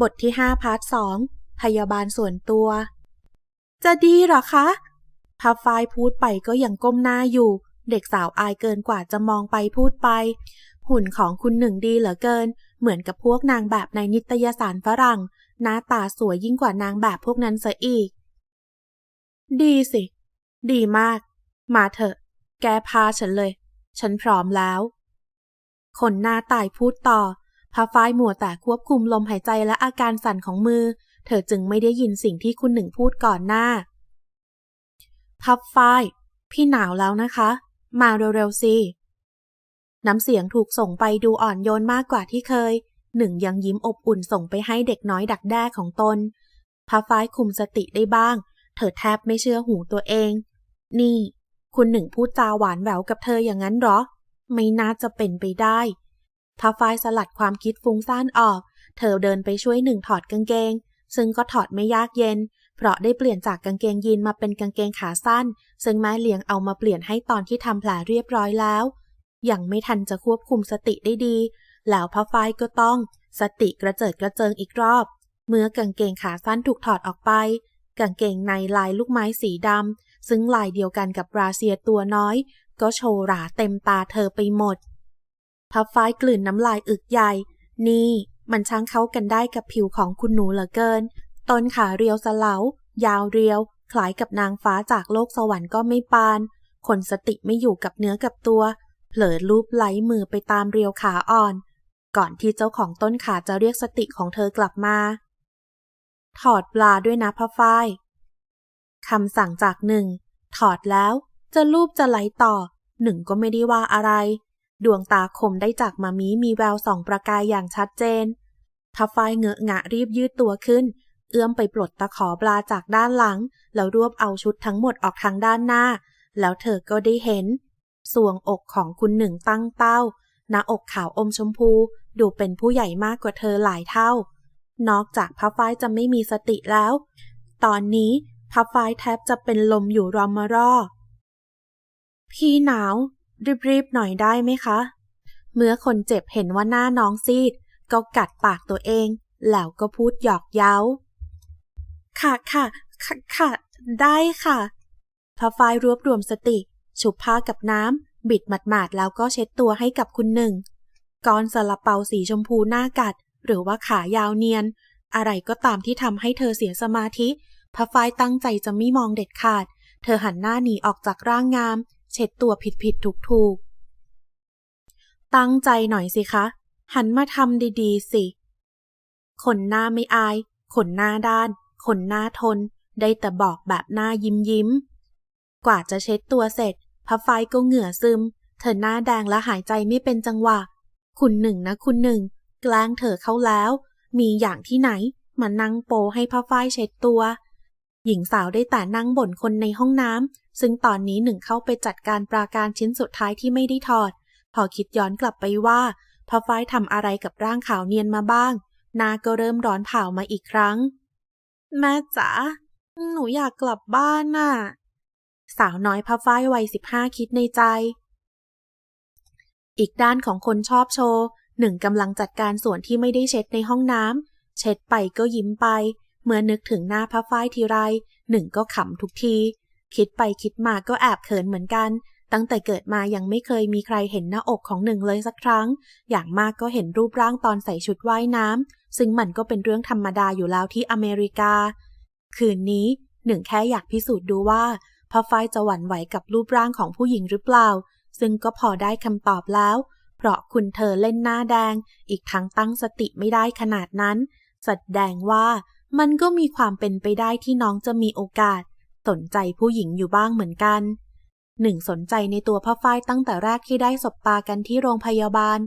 บทที่ 5 พาร์ทสองพยาบาลส่วนตัว จะดีหรอคะพาฝ้ายพูดไปก็ยังก้มหน้าอยู่ เด็กสาวอายเกินกว่าจะมองไปพูดไป หุ่นของคุณหนึ่งดีเหลือเกิน เหมือนกับพวกนางแบบในนิตยสารฝรั่ง หน้าตาสวยยิ่งกว่านางแบบพวกนั้นซะอีก ดีสิ ดีมาก มาเถอะ แกพาฉันเลย ฉันพร้อมแล้ว คนหน้าตายพูดต่อ พาฝ้ายมัวแต่ควบคุมลมหายใจและอาการสั่นของมือ เธอจึงไม่ได้ยินสิ่งที่คุณหนึ่งพูดก่อนหน้าพับฝ้าย พี่หนาวแล้วนะคะ มาเร็วๆสิน้ำเสียงถูกส่งไปดูอ่อนโยนมากกว่าที่เคย หนึ่งยังยิ้มอบอุ่นส่งไปให้เด็กน้อยดักแด้ของตนพาฝ้ายคุมสติได้บ้าง เธอแทบไม่เชื่อหูตัวเอง นี่ คุณหนึ่งพูดจาหวานแหววกับเธออย่างนั้นหรอ ไม่น่าจะเป็นไปได้ พาฝ้ายสลัดความคิดฟุ้งซ่านออก เธอเดินไปช่วยหนึ่งถอดกางเกง ซึ่งก็ถอดไม่ยากเย็น เพราะได้เปลี่ยนจากกางเกงยีนมาเป็นกางเกงขาสั้น ซึ่งแม่เลี้ยงเอามาเปลี่ยนให้ตอนที่ทำแผลเรียบร้อยแล้ว ยังไม่ทันจะควบคุมสติได้ดี แล้วพาฝ้ายก็ต้อง สติกระเจิดกระเจิงอีกรอบ เมื่อกางเกงขาสั้นถูกถอดออกไป กางเกงในลายลูกไม้สีดำซึ่งลายเดียวกันกับราเซียตัวน้อย ก็โชว์ราเต็มตาเธอไปหมด พับฝ้ายกลืนน้ำลายอึกใหญ่ นี่มันช่างเข้ากันได้กับผิวของคุณหนูเหลือเกิน ต้นขาเรียวสลายาวเรียว คล้ายกับนางฟ้าจากโลกสวรรค์ก็ไม่ปาน คนสติไม่อยู่กับเนื้อกับตัว เผลอลูบไหลมือไปตามเรียวขาอ่อน ก่อนที่เจ้าของต้นขาจะเรียกสติของเธอกลับมา ถอดปลาด้วยนะพ่อฝ้ายคำสั่งจากหนึ่ง ถอดแล้ว จะลูบจะไหลต่อ หนึ่งก็ไม่ได้ว่าอะไร ดวงตาคมได้จากมามีมีแววส่องประกายอย่างชัดเจนทัฟไฟเงอะงะรีบยืดตัวขึ้น เอื้อมไปปลดตะขอปลาจากด้านหลัง แล้วรวบเอาชุดทั้งหมดออกทางด้านหน้า แล้วเธอก็ได้เห็นสวงอกของคุณหนึ่งตั้งเต้า หน้าอกขาวอมชมพู ดูเป็นผู้ใหญ่มากกว่าเธอหลายเท่า นอกจากพับไฟจะไม่มีสติแล้ว ตอนนี้พับไฟแทบจะเป็นลมอยู่รอมมารอพี่หนาว รีบๆหน่อยได้ไหมคะ เมื่อคนเจ็บเห็นว่าหน้าน้องซีด ก็กัดปากตัวเอง แล้วก็พูดหยอกเย้า ค่ะค่ะค่ะค่ะได้ค่ะพอฝ้ายรวบรวมสติ ฉุบผ้ากับน้ำ บิดหมาดๆแล้วก็เช็ดตัวให้กับคุณหนึ่งก้อนสลับเปาสีชมพูหน้ากัด หรือว่าขายาวเนียน อะไรก็ตามที่ทำให้เธอเสียสมาธิพระฝ้ายตั้งใจจะไม่มองเด็ดขาด เธอหันหน้าหนีออกจากร่างงาม เช็ดตัวผิดผิดถูกถูกตั้งใจหน่อยสิคะ หันมาทำดีๆ สิ คนหน้าไม่อาย คนหน้าด้าน คนหน้าทน ได้แต่บอกแบบหน้ายิ้มยิ้ม กว่าจะเช็ดตัวเสร็จพระไฟก็เหงื่อซึม เธอหน้าแดงและหายใจไม่เป็นจังหวะ คุณหนึ่งนะคุณหนึ่ง แกล้งเธอเข้าแล้ว มีอย่างที่ไหน มานั่งโปให้พระไฟเช็ดตัว หญิงสาวได้แต่นั่งบ่นคนในห้องน้ำ ซึ่งตอนนี้หนึ่งเข้าไปจัดการปราการชิ้นสุดท้ายที่ไม่ได้ถอด พอคิดย้อนกลับไปว่าพอฝ้ายทำอะไรกับร่างขาวเนียนมาบ้าง นาก็เริ่มร้อนเผามาอีกครั้ง แม่จ๋า หนูอยากกลับบ้านน่ะ สาวน้อยพอฝ้ายวัยสิบห้าคิดในใจ อีกด้านของคนชอบโชว์หนึ่งกำลังจัดการส่วนที่ไม่ได้เช็ดในห้องน้ำ เช็ดไปก็ยิ้มไป เมื่อนึกถึงหน้าพระฝ้ายทีไรหนึ่งก็ขำทุกที คิดไปคิดมาก็แอบเขินเหมือนกัน ตั้งแต่เกิดมายังไม่เคยมีใครเห็นหน้าอกของหนึ่งเลยสักครั้ง อย่างมากก็เห็นรูปร่างตอนใส่ชุดว่ายน้ำซึ่งมันก็เป็นเรื่องธรรมดาอยู่แล้วที่อเมริกา คืนนี้หนึ่งแค่อยากพิสูจน์ดูว่าพ่อฝ้ายจะหวั่นไหวกับรูปร่างของผู้หญิงหรือเปล่า ซึ่งก็พอได้คำตอบแล้ว เพราะคุณเธอเล่นหน้าแดง อีกทั้งตั้งสติไม่ได้ขนาดนั้น แสดงว่า มันก็มีความเป็นไปได้ที่น้องจะมีโอกาส สนใจผู้หญิงอยู่บ้างเหมือนกันหนึ่งสนใจในตัวพ่อฝ้ายตั้งแต่แรกที่ได้สบตากันที่โรงพยาบาล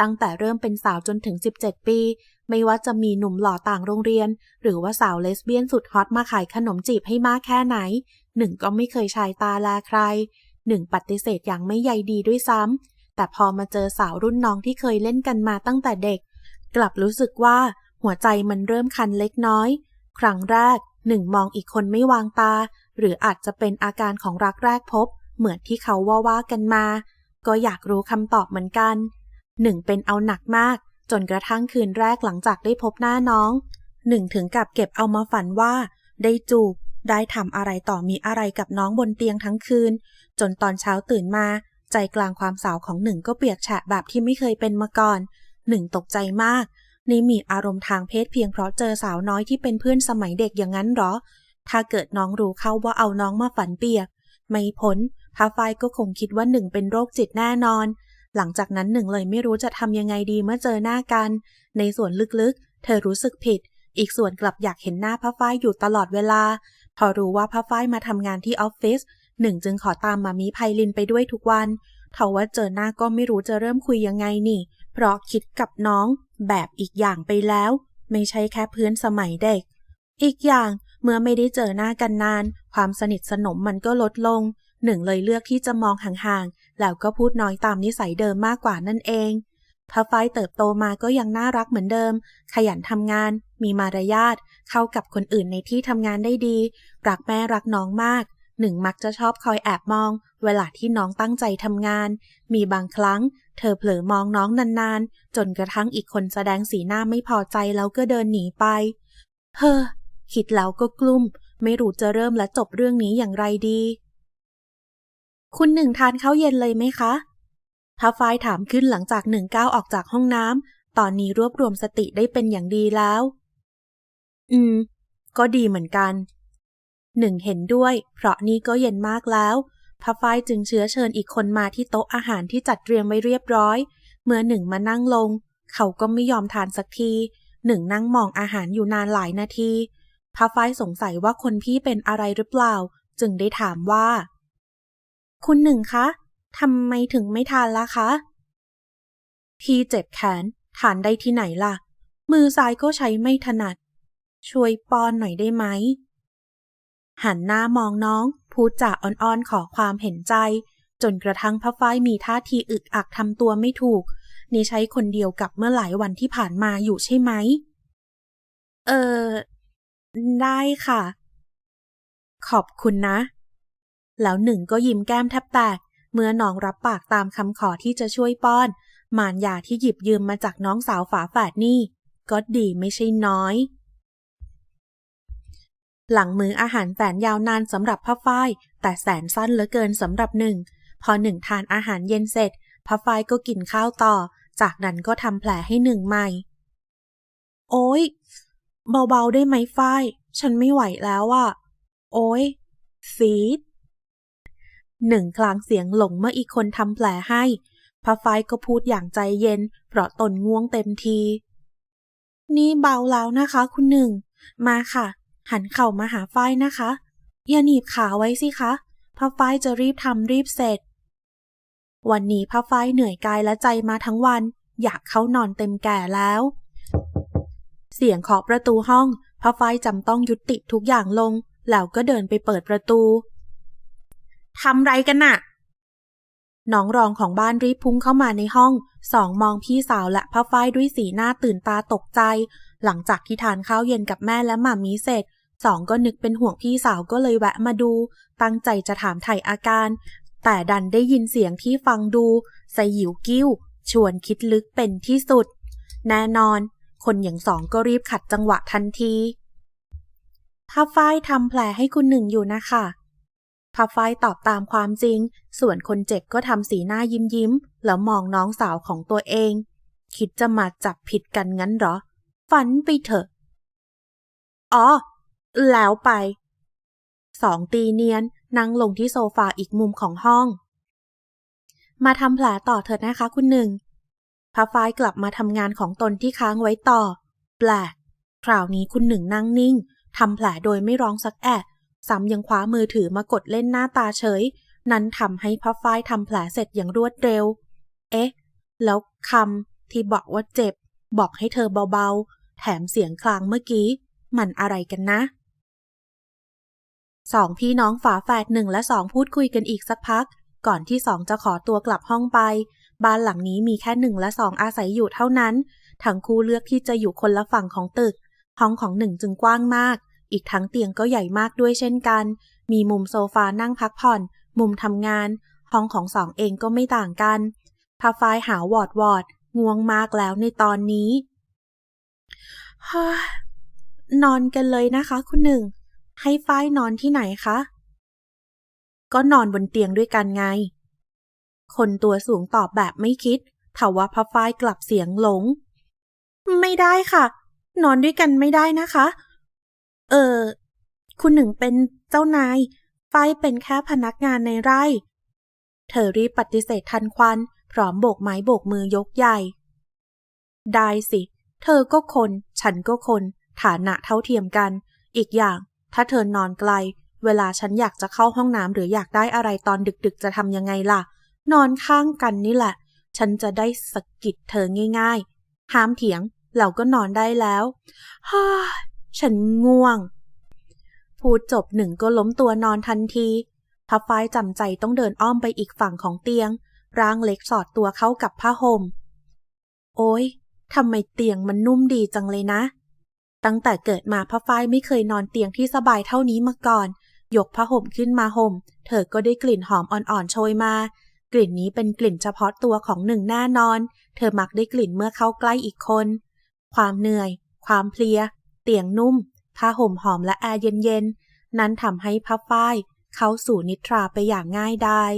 ตั้งแต่เริ่มเป็นสาวจนถึง 17 ปี ไม่ว่าจะมีหนุ่มหล่อต่างโรงเรียน หรือว่าสาวเลสเบี้ยนสุดฮอตมาขายขนมจีบให้มากแค่ไหน หนึ่งก็ไม่เคยชายตาลาใคร หนึ่งปฏิเสธอย่างไม่ใยดีด้วยซ้ำแต่พอมาเจอสาวรุ่นน้องที่เคยเล่นกันมาตั้งแต่เด็ก กลับรู้สึกว่า หัวใจมันเริ่มคันเล็กน้อย ครั้งแรกหนึ่งมองอีกคนไม่วางตา หรืออาจจะเป็นอาการของรักแรกพบ เหมือนที่เขาว่าว่ากันมา ก็อยากรู้คำตอบเหมือนกันหนึ่งเป็นเอาหนักมาก จนกระทั่งคืนแรกหลังจากได้พบหน้าน้องหนึ่งถึงกับเก็บเอามาฝันว่า ได้จูบได้ทำอะไรต่อมีอะไรกับน้องบนเตียงทั้งคืน จนตอนเช้าตื่นมา ใจกลางความสาวของหนึ่งก็เปียกแฉะแบบที่ไม่เคยเป็นมาก่อนหนึ่งตกใจมาก นี่มีอารมณ์ทางเพศเพียงเพราะเจอสาวน้อยที่เป็นเพื่อนสมัยเด็กอย่างนั้นหรอ ถ้าเกิดน้องรู้เข้าว่าเอาน้องมาฝันเปียก ไม่พ้นพาไฟก็คงคิดว่าหนึ่งเป็นโรคจิตแน่นอน หลังจากนั้นหนึ่งเลยไม่รู้จะทำยังไงดีเมื่อเจอหน้ากัน ในส่วนลึกๆ เธอรู้สึกผิด อีกส่วนกลับอยากเห็นหน้าพระฝ้ายอยู่ตลอดเวลา พอรู้ว่าพระฝ้ายมาทำงานที่ออฟฟิศหนึ่งจึงขอตามมามีไพลินไปด้วยทุกวันเทว่าเจอหน้าก็ไม่รู้จะเริ่มคุยยังไงนี่ เพราะคิดกับน้อง แบบอีกอย่างไปแล้ว ไม่ใช่แค่เพื่อนสมัยเด็ก อีกอย่างเมื่อไม่ได้เจอหน้ากันนาน ความสนิทสนมมันก็ลดลง หนึ่งเลยเลือกที่จะมองห่างๆ แล้วก็พูดน้อยตามนิสัยเดิมมากกว่านั่นเองพระไฟเติบโตมาก็ยังน่ารักเหมือนเดิม ขยันทำงาน มีมารยาท เข้ากับคนอื่นในที่ทำงานได้ดี รักแม่รักน้องมาก หนึ่งมักจะชอบคอยแอบมอง เวลาที่น้องตั้งใจทำงาน มีบางครั้ง เธอเผลอมองน้องนานๆ จนกระทั่งอีกคนแสดงสีหน้าไม่พอใจแล้วก็เดินหนีไป เฮ้อ คิดแล้วก็กลุ้ม ไม่รู้จะเริ่มและจบเรื่องนี้อย่างไรดี คุณหนึ่งทานข้าวเย็นเลยไหมคะพระฝ้ายถามขึ้นหลังจากหนึ่งก้าวออกจากห้องน้ำ ตอนนี้รวบรวมสติได้เป็นอย่างดีแล้ว อืม ก็ดีเหมือนกัน หนึ่งเห็นด้วย เพราะนี่ก็เย็นมากแล้ว พระฝ้ายจึงเชื้อเชิญอีกคนมาที่โต๊ะอาหารที่จัดเตรียมไว้เรียบร้อย เมื่อหนึ่งมานั่งลง เขาก็ไม่ยอมทานสักที หนึ่งนั่งมองอาหารอยู่นานหลายนาทีพระฝ้ายสงสัยว่าคนพี่เป็นอะไรหรือเปล่า จึงได้ถามว่า คุณหนึ่งคะทำไมถึงไม่ทานล่ะคะ พี่เจ็บแขนทานได้ที่ไหนล่ะ มือซ้ายก็ใช้ไม่ถนัด ช่วยป้อนหน่อยได้ไหม หันหน้ามองน้อง พูดจาอ่อนๆขอความเห็นใจ จนกระทั่งพระฝ้ายมีท่าทีอึกอักทำตัวไม่ถูก นี่ใช้คนเดียวกับเมื่อหลายวันที่ผ่านมาอยู่ใช่ไหม เออ ได้ค่ะ ขอบคุณนะ แล้วหนึ่งก็ยิ้มแก้มแทบแตก เมื่อน้องรับปากตามคำขอที่จะช่วยป้อน มารยาที่หยิบยืมมาจากน้องสาวฝาแฝดนี่ ก็ดีไม่ใช่น้อย หลังมืออาหารแสนยาวนานสำหรับพ่อฝ้าย แต่แสนสั้นเหลือเกินสำหรับหนึ่ง พอหนึ่งทานอาหารเย็นเสร็จพ่อฝ้ายก็กินข้าวต่อ จากนั้นก็ทำแผลให้หนึ่งใหม่ โอ้ยเบาๆได้ไหมฝ้าย ฉันไม่ไหวแล้วอะโอ้ยฟีดหนึ่งกลางเสียงหลงเมื่ออีกคนทำแผลให้พระฝ้ายก็พูดอย่างใจเย็น เพราะตนง่วงเต็มที นี่เบาแล้วนะคะคุณหนึ่ง มาค่ะ หันเข่ามาหาฝ้ายนะคะ อย่าหนีบขาไว้สิคะพระฝ้ายจะรีบทำรีบเสร็จ วันนี้พระฝ้ายเหนื่อยกายและใจมาทั้งวัน อยากเข้านอนเต็มแก่แล้ว เสียงเคาะประตูห้องพระฝ้ายจำต้องยุติทุกอย่างลง แล้วก็เดินไปเปิดประตูทำไรกันน่ะน้องรองของบ้านรีบพุ่งเข้ามาในห้อง สองมองพี่สาวและพ่อฝ้ายด้วยสีหน้าตื่นตาตกใจ หลังจากที่ทานข้าวเย็นกับแม่และหมามีเสร็จ สองก็นึกเป็นห่วงพี่สาวก็เลยแวะมาดู ตั้งใจจะถามไถ่อาการ แต่ดันได้ยินเสียงที่ฟังดูสยิวกิ้ว ชวนคิดลึกเป็นที่สุด แน่นอน คนอย่างสองก็รีบขัดจังหวะทันทีพ่อฝ้ายทำแผลให้คุณหนึ่งอยู่นะคะพับไฟตอบตามความจริง ส่วนคนเจ็บก็ทำสีหน้ายิ้มยิ้ม แล้วมองน้องสาวของตัวเอง คิดจะมาจับผิดกันงั้นหรอ ฝันไปเถอะ อ๋อ แล้วไป สองตีเนียนนั่งลงที่โซฟาอีกมุมของห้อง มาทำแผลต่อเถิดนะคะคุณหนึ่งพระฝ้ายกลับมาทำงานของตนที่ค้างไว้ต่อ แปลก คราวนี้คุณหนึ่งนั่งนิ่งทำแผลโดยไม่ร้องสักแอะซ้ำยังคว้ามือถือมากดเล่นหน้าตาเฉย นั้นทำให้พ่อฝ้ายทำแผลเสร็จอย่างรวดเร็ว เอ๊ะ แล้วคำที่บอกว่าเจ็บ บอกให้เธอเบาๆ แถมเสียงคลางเมื่อกี้ มันอะไรกันนะ สองพี่น้องฝาแฝดหนึ่งและสองพูดคุยกันอีกสักพัก ก่อนที่สองจะขอตัวกลับห้องไป บ้านหลังนี้มีแค่หนึ่งและสองอาศัยอยู่เท่านั้น ทั้งคู่เลือกที่จะอยู่คนละฝั่งของตึก ห้องของหนึ่งจึงกว้างมาก อีกทั้งเตียงก็ใหญ่มากด้วยเช่นกัน มีมุมโซฟานั่งพักผ่อน มุมทำงาน ห้องของสองเองก็ไม่ต่างกันพาฟ้ายหาวอดวอดง่วงมากแล้วในตอนนี้นอนกันเลยนะคะคุณหนึ่ง ให้ฝ้ายนอนที่ไหนคะ ก็นอนบนเตียงด้วยกันไง คนตัวสูงตอบแบบไม่คิดทว่าพระฝ้ายกลับเสียงหลง ไม่ได้ค่ะ นอนด้วยกันไม่ได้นะคะ เออ คุณหนึ่งเป็นเจ้านาย ฝ้ายเป็นแค่พนักงานในไร่ เธอรีบปฏิเสธทันควัน พร้อมโบกไม้โบกมือยกใหญ่ ได้สิ เธอก็คน ฉันก็คน ฐานะเท่าเทียมกัน อีกอย่าง ถ้าเธอนอนไกล เวลาฉันอยากจะเข้าห้องน้ำหรืออยากได้อะไรตอนดึกๆ จะทำยังไงล่ะ นอนข้างกันนี่แหละ ฉันจะได้สะกิดเธอง่าย ๆ ห้ามเถียง เราก็นอนได้แล้วฮ่าฉันง่วง พูดจบหนึ่งก็ล้มตัวนอนทันทีพับฝ้ายจำใจต้องเดินอ้อมไปอีกฝั่งของเตียง ร่างเล็กสอดตัวเข้ากับผ้าห่ม โอ้ยทำไมเตียงมันนุ่มดีจังเลยนะ ตั้งแต่เกิดมาพระฝ้ายไม่เคยนอนเตียงที่สบายเท่านี้มาก่อน ยกผ้าห่มขึ้นมาห่ม เธอก็ได้กลิ่นหอมอ่อนๆโชยมา กลิ่นนี้เป็นกลิ่นเฉพาะตัวของหนึ่งแน่นอน เธอมักได้กลิ่นเมื่อเข้าใกล้อีกคน ความเหนื่อย ความเพลีย เตียงนุ่ม ผ้าห่มหอมและแอร์เย็นๆ นั้นทำให้ผ้าฝ้าย เข้าสู่นิทราไปอย่างง่ายดาย